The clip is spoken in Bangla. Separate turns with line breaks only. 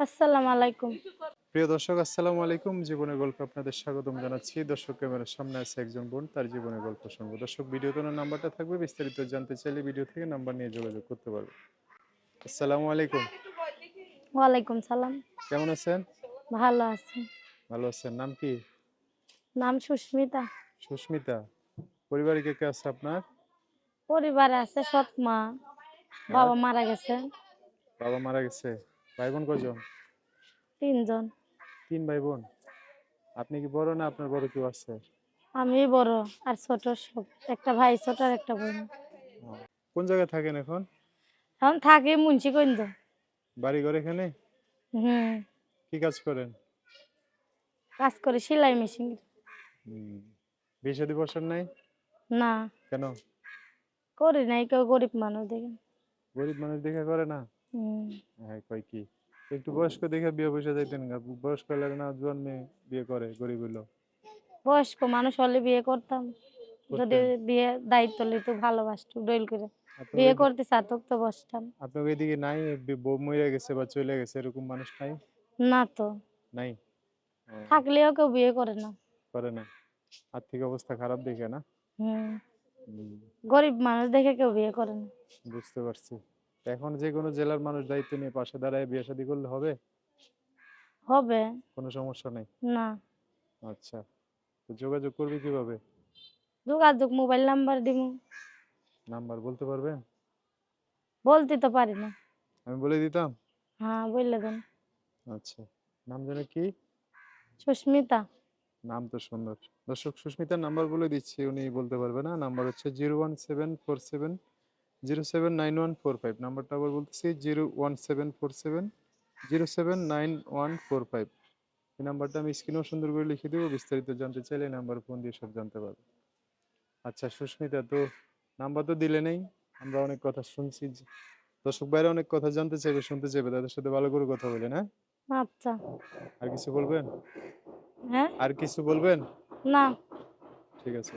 আসসালামু আলাইকুম।
প্রিয় দর্শক আসসালামু আলাইকুম। জীবনের গল্প আপনাদের স্বাগতম জানাচ্ছি। দর্শক ক্যামেরার সামনে আছে একজন বোন তার জীবনের গল্প শুনব। দর্শক ভিডিওতে ওনার নাম্বারটা থাকবে বিস্তারিত জানতে চাইলে ভিডিও থেকে নাম্বার নিয়ে যোগাযোগ করতে পারবে। আসসালামু আলাইকুম।
ওয়ালাইকুম সালাম।
কেমন আছেন?
ভালো আছি।
ভালো আছেন। নাম কি?
নাম সুস্মিতা।
সুস্মিতা। পরিবারে কে কে আছে আপনার?
পরিবারে আছে সৎ মা। বাবা মারা গেছে।
বাবা মারা গেছে। ভাই বোন কজন
তিনজন।
তিন ভাই বোন আপনি কি বড় না আপনার বড় কেউ আছে?
আমি বড় আর ছোট সব। একটা ভাই ছোট আর একটা বোন।
কোন জায়গায় থাকেন এখন?
এখন থাকি মুন্সিগঞ্জ।
বাড়ি ঘর এখানে?
হুম।
কি কাজ করেন?
কাজ করে সেলাই মেশিন।
বিয়ে শাদী বসার নাই?
না।
কেন?
করি নাই কেউ গরিব মানুষ দেখে
গরিব মানুষ দেখে করে না? হ্যাঁ কয় কি? একটু বয়স্ক দেখে বিয়ে বসে যাইতেন বয়স্ক লাগে না জোয়ান মেয়ে বিয়ে করে গরিব হইল
বয়স্ক মানুষ হলে বিয়ে করতাম। যদি বিয়ে দায়িত্ব লইতো ভালোবাসতো ডইল করে। বিয়ে করতে চাতো তো বসতাম।
আপনার ওইদিকে নাই? বউ মরে গেছে বা চলে গেছে এরকম মানুষ নাই?
না তো।
নাই?
থাকলেও কেউ বিয়ে করে না।
করে না। আর্থিক অবস্থা খারাপ দেখে না?
হুম। গরিব মানুষ দেখে কেউ বিয়ে করে না।
বুঝতে পারছি। এখন যে কোনো জেলার মানুষ দায়িত্ব নিয়ে পাশে দাঁড়ায় বিয়ে শাদী করলে হবে?
হবে।
কোনো সমস্যা নেই?
না।
আচ্ছা। তো যোগাযোগ করবে কীভাবে?
যোগাযোগ মোবাইল নাম্বার দিব
নাম্বার বলতে পারবেন?
বলতে তো পারি না।
আমি বলে দিতাম?
হ্যাঁ বললে দেন।
আচ্ছা। নাম যেন কি?
সুস্মিতা।
নাম তো সুন্দর। দর্শক সুস্মিতার নাম্বার বলে দিচ্ছি উনি বলতে পারবে না। নাম্বার হচ্ছে zero one seven four seven zero seven nine one four five নাম্বারটা আবার বলতেছি zero one seven four seven zero seven nine one four five. এই নাম্বারটা আমি স্ক্রিনেও সুন্দর করে লিখে দেবো বিস্তারিত জানতে চাইলে নাম্বার ফোন দিয়ে সব জানতে পারবে। আচ্ছা সুস্মিতা তো নাম্বার তো দিলে নেই আমরা অনেক কথা শুনছি দর্শক বাইরে অনেক কথা জানতে চাইবে শুনতে চাইবে তাদের সাথে ভালো করে কথা বলে না
আচ্ছা।
আর কিছু বলবেন?
হ্যাঁ?
আর কিছু বলবেন?
না।
ঠিক আছে।